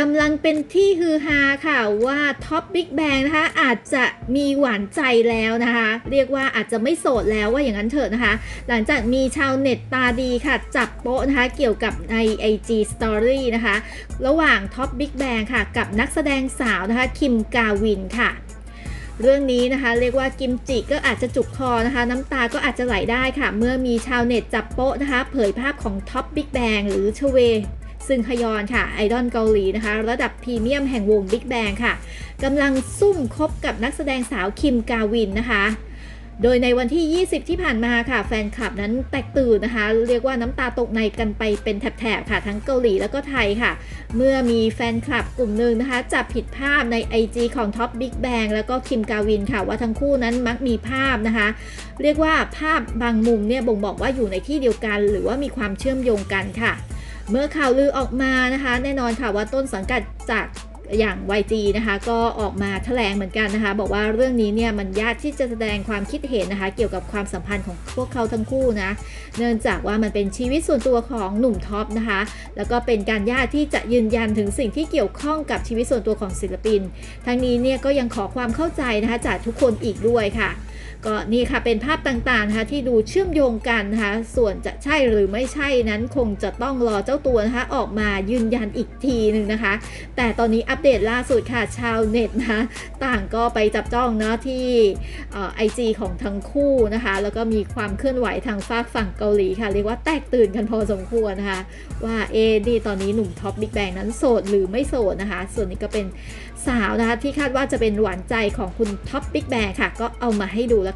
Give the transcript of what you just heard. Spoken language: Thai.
กำลังเป็นที่ฮือฮาค่ะว่าท็อปบิ๊กแบงนะคะอาจจะมีหวานใจแล้วนะคะ เรียกว่าอาจจะไม่โสดแล้วว่าอย่างนั้นเถอะนะคะ หลังจากมีชาวเน็ตตาดีค่ะ จับโป๊ะนะคะ เกี่ยวกับใน IG Story นะคะ ระหว่างท็อปบิ๊กแบงค่ะ กับนักแสดงสาวนะคะ คิมกาวินค่ะเรื่องนี้นะคะเรียกว่ากิมจิก็อาจจะจุกคอนะคะ น้ำตาก็อาจจะไหลได้ค่ะ เมื่อมีชาวเน็ตจับโป๊ะนะคะ เผยภาพของท็อปบิ๊กแบงหรือชเว ซึงฮยอนค่ะ ไอดอลเกาหลีนะคะ ระดับพรีเมียมแห่งวง Big Bang ค่ะกำลังซุ่มคบกับนักแสดงสาวคิมกาวินนะคะโดยในวันที่ 20 ที่ผ่านมาค่ะ แฟนคลับนั้นแตกตื่นนะคะ เรียกว่าน้ำตาตกในกันไปเป็นแถบๆค่ะ ทั้งเกาหลีแล้วก็ไทยค่ะ เมื่อมีแฟนคลับกลุ่มหนึ่งนะคะ จับผิดภาพใน IG ของท็อปบิ๊กแบงแล้วก็คิมกาวินค่ะ ว่าทั้งคู่นั้นมักมีภาพนะคะ เรียกว่าภาพบางมุมเนี่ยบ่งบอกว่าอยู่ในที่เดียวกัน หรือว่ามีความเชื่อมโยงกันค่ะ เมื่อข่าวลือออกมานะคะ แน่นอนค่ะว่าต้นสังกัดจากอย่าง YG นะคะ ก็ออกมาแถลงเหมือนกันนะคะ บอกว่าเรื่องนี้เนี่ยมันยากที่จะแสดงความคิดเห็นนะคะ เกี่ยวกับความสัมพันธ์ของพวกเขาทั้งคู่นะ เนื่องจากว่ามันเป็นชีวิตส่วนตัวของหนุ่มท็อปนะคะ แล้วก็เป็นการยากที่จะยืนยันถึงสิ่งที่เกี่ยวข้องกับชีวิตส่วนตัวของศิลปิน ทั้งนี้เนี่ยก็ยังขอความเข้าใจนะคะจากทุกคนอีกด้วยค่ะ ก็นี่ค่ะเป็นภาพต่างๆนะคะที่ดูเชื่อมโยงกันนะคะส่วนจะใช่หรือไม่ใช่นั้นคงจะต้องรอเจ้าตัวนะคะออกมายืนยันอีกทีหนึ่งนะคะ แต่ตอนนี้อัปเดตล่าสุดค่ะชาวเน็ตนะะต่างก็ไปจับจ้องเนาะที่ไอจีของทั้งคู่นะคะ แล้วก็มีความเคลื่อนไหวทางฝากฝั่งเกาหลีค่ะ เรียกว่าแตกตื่นกันพอสมควรนะคะ ว่าเอดีตอนนี้หนุ่มท็อปบิ๊กแบงนั้นโสดหรือไม่โสดนะคะ ส่วนนี้ก็เป็นสาวนะคะที่คาดว่าจะเป็นหวานใจของคุณท็อปบิ๊กแบงค่ะ ก็เอามาให้ดูแล้ว